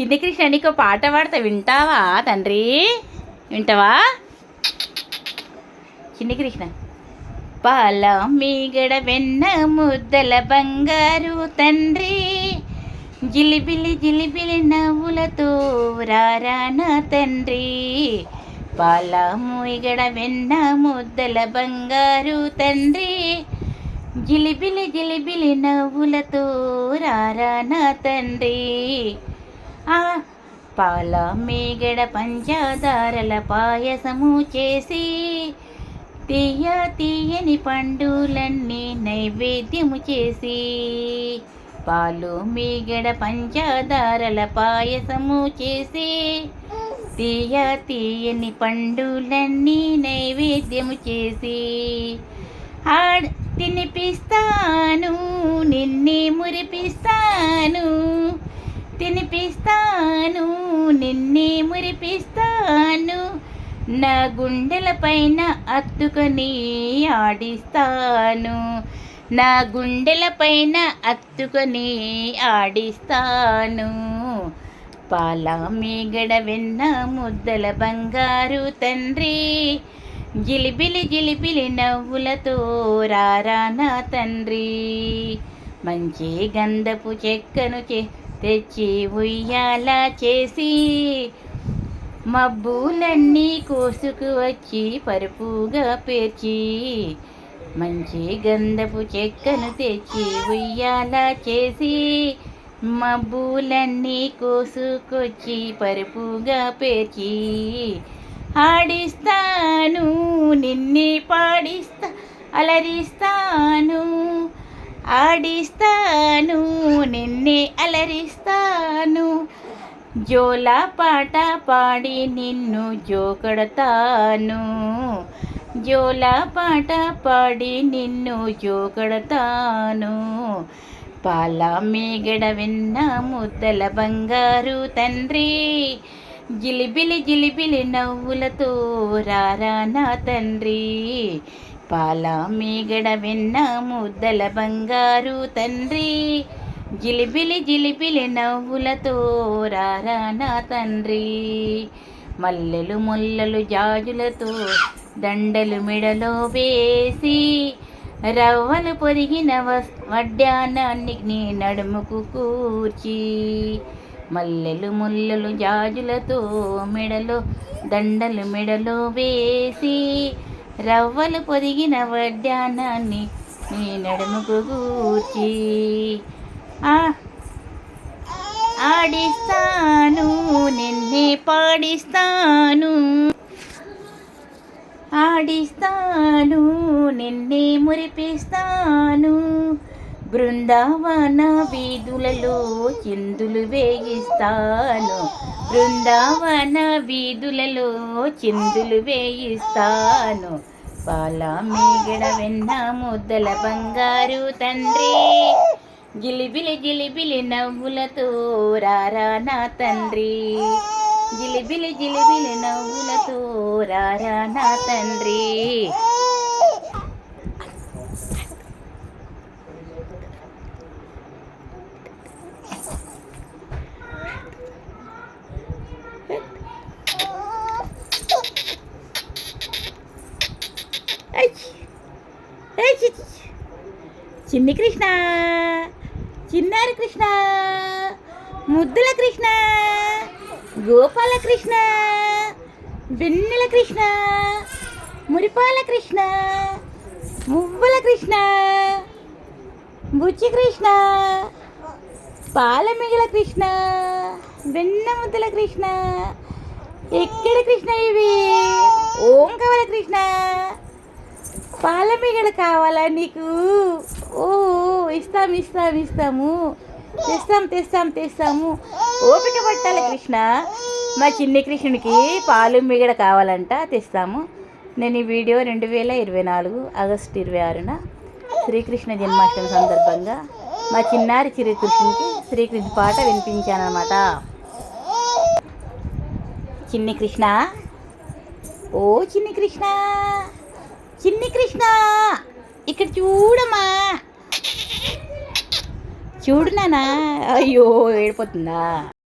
చిన్ని కృష్ణ నీకు పాట పాడతా వింటావా తండ్రి? వింటావా? చిన్ని కృష్ణ పాల మీగడ వెన్న ముద్దల బంగారు తండ్రి. జిలిబిలి జిలిబిలి నవ్వులతో రారా నా తండ్రి. పాల మీగడ వెన్న ముద్దల బంగారు తండ్రి. జిలిబిలి జిలిబిలి నవ్వులతో రారా నా తండ్రి. పాల మేగడ పంచదారల పాయసము చేసి తీయ తీయని పండులన్నీ నైవేద్యము చేసి పాలు మీగడ పంచదారల పాయసము చేసి తీయ తీయని పండులన్నీ నైవేద్యము చేసి ఆడ తినిపిస్తాను నిన్నే మురిపిస్తాను. తినిపి మురిపిస్తాను నిన్నే మురిపిస్తాను. నా గుండెల పైన అత్తుకొని ఆడిస్తాను. నా గుండెల పైన అత్తుకొని ఆడిస్తాను. పాల మీగడ వెన్న ముద్దల బంగారు తండ్రి. జిలిబిలి జిలిపిలి నవ్వులతో రారా నా తండ్రి. మంచి గంధపు చెక్కను చే తెచ్చి ఉయ్యాల చేసి మబ్బులన్నీ కోసుకు వచ్చి పరుపుగా పేర్చి మంచి గంధపు చెక్కను తెచ్చి ఉయ్యాల చేసి మబ్బులన్నీ కోసుకొచ్చి పరుపుగా పేర్చి ఆడిస్తాను నిన్నే పాడిస్తా అలరిస్తాను. ఆడిస్తాను నిన్నే అలరిస్తాను. జోల పాట పాడి నిన్ను జోకడతాను. జోల పాట పాడి నిన్ను జోకడతాను. పాల మేగడ విన్న ముద్దల బంగారు తండ్రి. జిలిబిలి జిలిబిలి నవ్వులతో రారా నా తండ్రి. పాల మీగడ వెన్న ముద్దల బంగారు తండ్రి. జిలిబిలి జిలిబిలి నవ్వులతో రారా నా తండ్రి. మల్లెలు ముల్లలు జాజులతో దండలు మెడలో వేసి రవ్వలు పొరిగిన వస్ వడ్డానాన్ని నీ నడుముకు కూర్చి మల్లెలు ముల్లలు జాజులతో మెడలో దండలు మెడలో వేసి రవ్వలు పొదిగిన వడ్డానాన్ని నీ నడుముకు కూర్చి. ఆడిస్తాను నిన్నే పాడిస్తాను. ఆడిస్తాను నిన్నే మురిపిస్తాను. బృందావన వీధులలో చిందులు వేగిస్తాను. బృందావన వీధులలో చిందులు వేయిస్తాను. పాల మీగడ వెన్న ముద్దల బంగారు తండ్రి. జిలిబిలి జిలిబిలి నవ్వులతో రారా నా తండ్రి. జిలిబిలి జిలిబిలి నవ్వులతో రారా నా తండ్రి ఐ! ఐ చి చి చి. చిన్ని కృష్ణ. చిన్నారి కృష్ణ. ముద్దుల కృష్ణ. గోపాల కృష్ణ. వెన్నెల కృష్ణ. మురిపాల కృష్ణ. మువ్వల కృష్ణ. బుచ్చి కృష్ణ. పాలమిగల కృష్ణ. వెన్న ముద్దుల కృష్ణ. ఎక్కడ కృష్ణ ఇవి. ఓంకవల కృష్ణ. పాలమిగడ కావాలా నీకు? ఓ ఇస్తాం ఇస్తాం ఇస్తాము. తెస్తాం తెస్తాం తెస్తాము. ఓపిక పట్టాలి కృష్ణ. మా చిన్ని కృష్ణునికి పాలు మిగడ కావాలంట తెస్తాము. నేను ఈ వీడియో రెండు వేల ఇరవై నాలుగు ఆగస్టు ఇరవై ఆరున శ్రీకృష్ణ జన్మాష్టమి సందర్భంగా మా చిన్నారి శ్రీకృష్ణునికి శ్రీకృష్ణ పాట వినిపించానమాట చిన్ని కృష్ణ. ఓ చిన్ని కృష్ణ. చిన్ని కృష్ణ. ఇక్కడ చూడమ్మా. చూడు నానా. అయ్యో ఏడిపోతుందా?